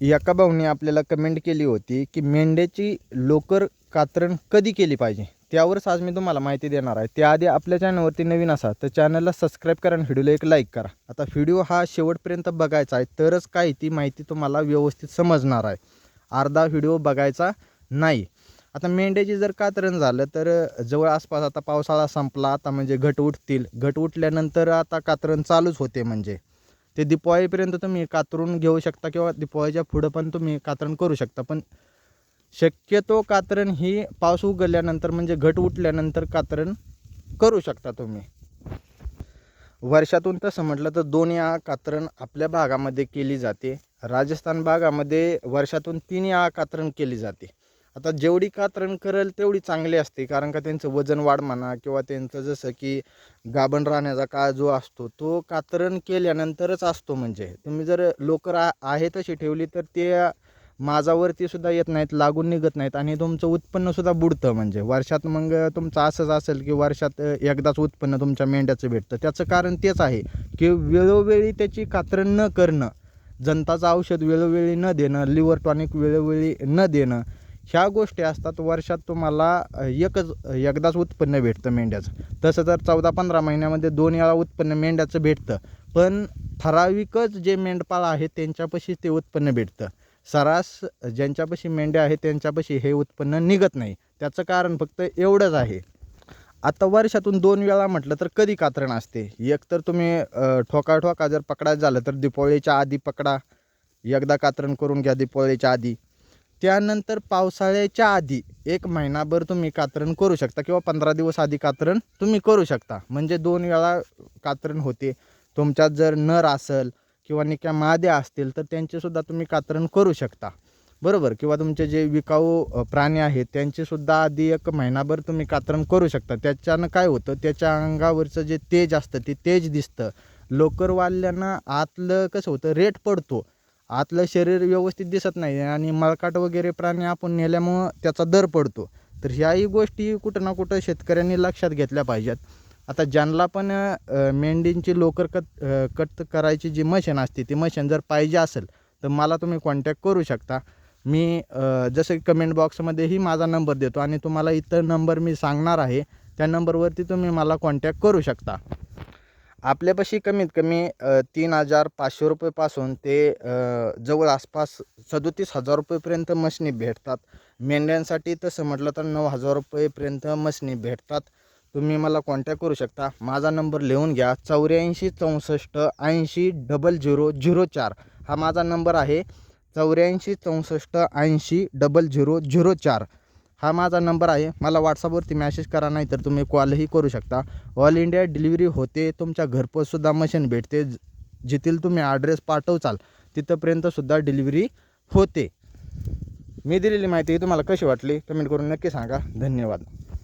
एका भाऊने आपल्याला कमेंट केली होती की मेंढ्याची लोकर कातरण कधी केली पाहिजे? त्यावरच आज मी तुम्हाला माहिती देणार आहे. त्याआधी आपल्या चॅनलवरती नवीन असा तर चॅनलला सबस्क्राईब करा आणि व्हिडिओला एक लाईक करा. आता व्हिडिओ हा शेवटपर्यंत बघायचा आहे तरच काय ती माहिती तुम्हाला व्यवस्थित समजणार आहे. अर्धा व्हिडिओ बघायचा नाही. आता मेंढ्याची जर कातरण झालं तर जवळ आसपास आता पावसाळा संपला आता म्हणजे घट उठतील. घट उठल्यानंतर आता कातरण चालूच होते म्हणजे. ते दिपावळीपर्यंत तुम्ही कातरून घेऊ शकता किंवा दिपावळीच्या पुढं पण तुम्ही कातरण करू शकता. पण शक्यतो कातरण ही पाऊस उघडल्यानंतर म्हणजे घट उठल्यानंतर कातरण करू शकता तुम्ही. वर्षातून तसं म्हटलं तर दोन या कातरण आपल्या भागामध्ये केली जाते. राजस्थान भागामध्ये वर्षातून तीन या कातरण केली जाते. आता जेवढी कातरण करेल तेवढी चांगली असते कारण का त्यांचं वजन वाढ म्हणा किंवा त्यांचं जसं की गाभण राहण्याचा काळ जो असतो तो कातरण केल्यानंतरच असतो म्हणजे. तुम्ही जर लोकर आ- आहे तशी ठेवली तर ते माझावरती सुद्धा येत नाहीत लागून निघत नाहीत आणि तुमचं उत्पन्नसुद्धा बुडतं म्हणजे. वर्षात मग तुमचं असंच असेल की वर्षात एकदाच उत्पन्न तुमच्या मेंढ्याचं भेटतं. त्याचं कारण तेच आहे की वेळोवेळी त्याची कातरण न करणं जनताचं औषध वेळोवेळी न देणं लिव्हर टॉनिक वेळोवेळी न देणं ह्या गोष्टी असतात वर्षात तुम्हाला एकच एकदाच उत्पन्न भेटतं मेंढ्याचं. तसं तर चौदा पंधरा महिन्यामध्ये दोन वेळा उत्पन्न मेंढ्याचं भेटतं. पण ठराविकच जे मेंढपाळ आहेत त्यांच्यापाशी ते उत्पन्न भेटतं. सरास ज्यांच्यापाशी मेंढ्या आहेत त्यांच्यापाशी हे उत्पन्न निघत नाही. त्याचं कारण फक्त एवढंच आहे. आता वर्षातून दोन वेळा म्हटलं तर कधी कातरण असते? एक तर तुम्ही ठोका ठोका जर पकडायचं झालं तर दिपावळीच्या आधी पकडा. एकदा कातरण करून घ्या दिपावळीच्या आधी. त्यानंतर पावसाळ्याच्या आधी एक महिनाभर तुम्ही कातरण करू शकता किंवा पंधरा दिवस आधी कातरण तुम्ही करू शकता. म्हणजे दोन वेळा कातरण होते. तुमच्यात जर नर असेल किंवा निक्या माद्या असतील तर त्यांचेसुद्धा तुम्ही कातरण करू शकता. बरोबर? किंवा तुमचे जे विकाऊ प्राणी आहेत त्यांचेसुद्धा आधी एक महिनाभर तुम्ही कातरण करू शकता. त्याच्यानं काय होतं? त्याच्या अंगावरचं जे तेज असतं ते तेज दिसतं. लोकर वाढल्यानं आतलं कसं होतं? रेट पडतो. आतलं शरीर व्यवस्थित दिसत नाही आणि मळकाट वगैरे प्राणी आपण नेल्यामुळं त्याचा दर पडतो. तर ह्याही गोष्टी कुठं ना कुठं शेतकऱ्यांनी लक्षात घेतल्या पाहिजेत. आता ज्यांना पण मेंढींची लोकर कट कट करायची जी मशीन असते ती मशीन जर पाहिजे असेल तर मला तुम्ही कॉन्टॅक्ट करू शकता. मी जसं कमेंट बॉक्समध्येही माझा नंबर देतो आणि तुम्हाला इतर नंबर मी सांगणार आहे त्या नंबरवरती तुम्ही मला कॉन्टॅक्ट करू शकता. आपल्यापाशी कमीत कमी तीन हजार पाचशे रुपयेपासून ते जवळ आसपास सदोतीस हजार रुपयेपर्यंत मशनी भेटतात. मेंढ्यांसाठी तसं म्हटलं तर नऊ हजार रुपयेपर्यंत मशनी भेटतात. तुम्ही मला कॉन्टॅक्ट करू शकता. माझा नंबर लिहून घ्या. चौऱ्याऐंशी चौसष्ट ऐंशी डबल झिरो झिरो चार. हा माझा नंबर आहे. चौऱ्याऐंशी चौसष्ट ऐंशी डबल झिरो झिरो चार. हा माझा नंबर आहे. मला व्हॉट्सअपवरती मॅसेज करा नाही तर तुम्ही कॉलही करू शकता. ऑल इंडिया डिलिव्हरी होते तुमच्या घरपोचसुद्धा मशीन भेटते. ज- जिथील तुम्ही ॲड्रेस पाठवचाल तिथंपर्यंतसुद्धा डिलिव्हरी होते. मी दिलेली माहिती तुम्हाला कशी वाटली? कमेंट करून नक्की सांगा. धन्यवाद.